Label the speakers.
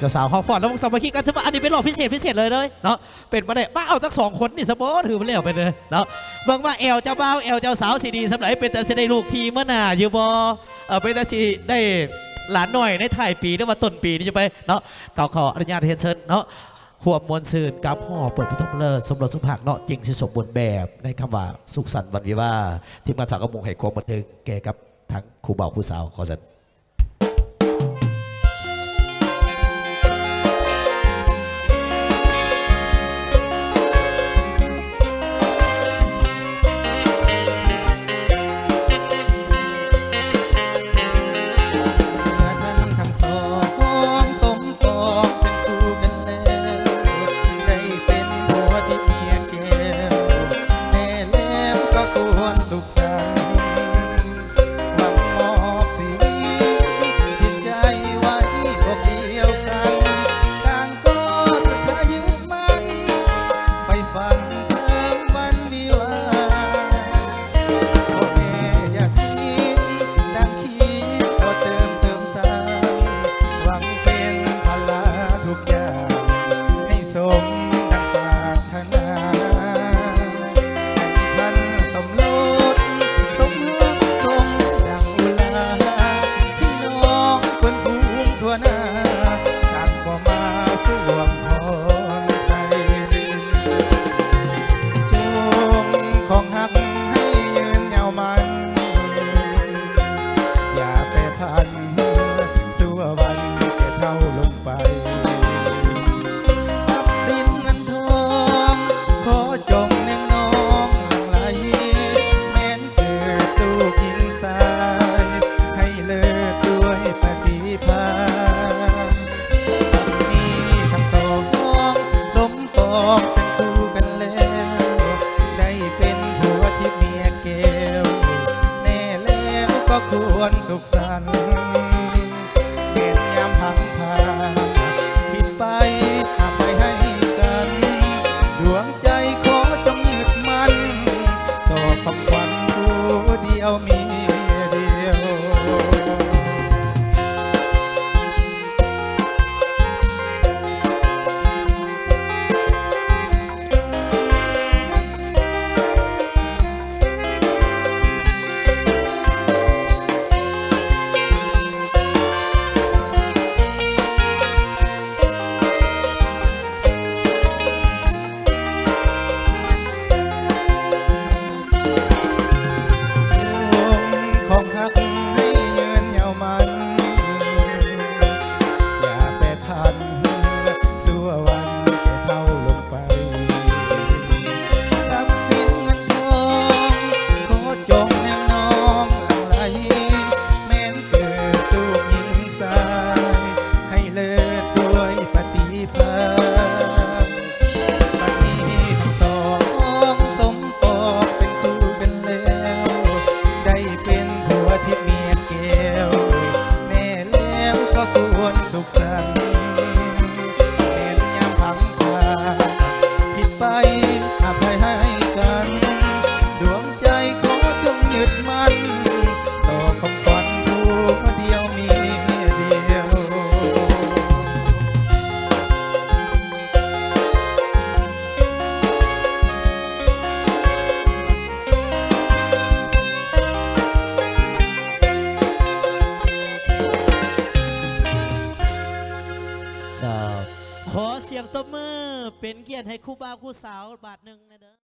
Speaker 1: เจ้าสาวเขาฟอนแล้วสามัคคีกันถือว่าอันนี้เป็นรอบพิเศษพิเศษเลยเลยเนาะเป็นประเด็นมาเอาทั้งสองคนนี่สปอร์ถือมาเลี้ยวไปเลยเนาะเบิ่งว่าแอลเจ้าบ่าวแอลเจ้าสาวสีดีสำหรับเป็นแต่สิได้ลูกทีเมื่อหน่าอยู่บ่เออเป็นแต่สิได้หลานหน่อยในถ่ายปีหรือว่าต้นปีนี่จะไปเนาะเก่าขออนุญาตเฮยนเชิญเนาะหัวมวลซื่นกับห่อเปิดพุทธมเลิศสมรสสุภาพเนาะจริงสิสมบูรณ์แบบในคำว่าสุขสันต์วันวิวาทีมงานสาวกระมงให้ความบันเทิงแก่กับทั้งครูบ่าวผู้สาวขอสัน
Speaker 2: วนสุขสันต์เม็นยามพังพา สุขสันต์
Speaker 1: ขอเสียงตบมือเป็นเกียรติให้คู่บ่าวคู่สาวบาทหนึ่งนะเด้อ